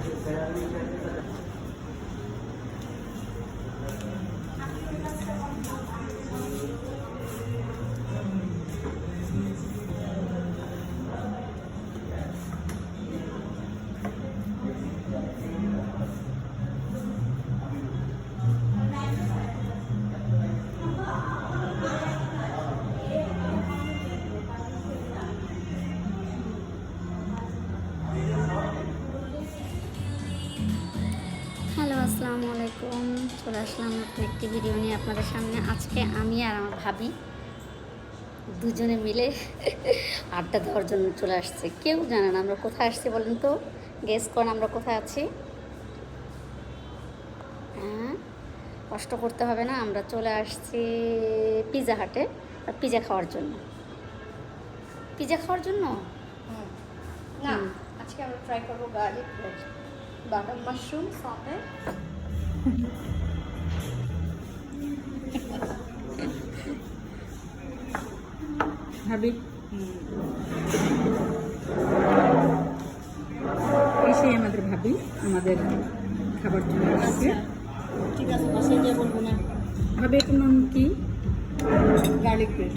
全部いけない。চলে আসলাম নতুন একটি ভিডিও নিয়ে আপনাদের সামনে। আজকে আমি আর আমার ভাবি দুজনে মিলে আড্ডা দেওয়ার জন্য চলে আসছে। কেউ জানে না আমরা কোথায় আসছি বলেন তো? গেস করেন আমরা কোথায় আছি। হ্যাঁ কষ্ট করতে হবে না আমরা চলে আসছি পিজা হাটে আর পিজা খাওয়ার জন্য। পিজা খাওয়ার জন্য? না আজকে আমরা ট্রাই করব গার্লিক ব্রেড বাটার মাশরুম সতে ভাবি? এসে আমাদের ভাবি আমাদের খাবার চলে আসছে। ঠিক আছে বাসায় গিয়ে বলব না। ভাবি এটার নাম কি? Garlic bread.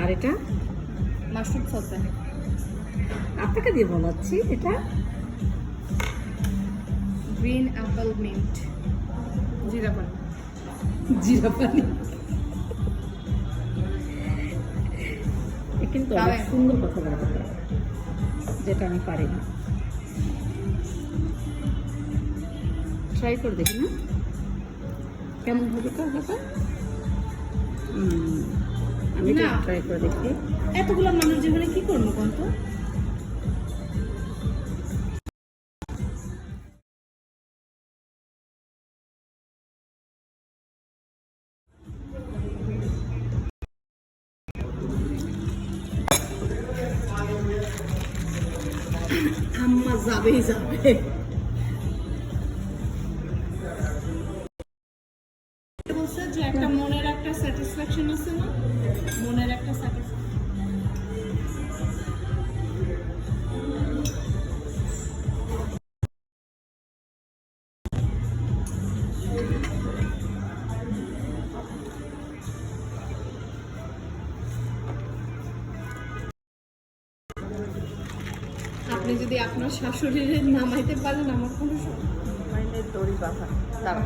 আর এটা? মাশরুম সতে আপনাকে দিয়ে বলাচ্ছি এটা? Green apple mint. জিরা পানি। জিরা পানি। কিন্তু অনেক সুন্দর কথা বলতে পারে যেটা আমি পারি না ট্রাই করে দেখি না? কেমন হবে কা হবে আমি না। ট্রাই করে দেখি। এতগুলো মানুষ যেখানে কি করব কোন তো আম্মা যাবেই যাবে একটা মনের একটা স্যাটিসফ্যাকশন আছে না? মনের একটা স্যাটিসফ্যাকশন আপনি যদি আপনার শাশুড়ির নামাইতে পারেন আমার কোনো সমস্যা দড়ি বাঁধা। দাঁড়া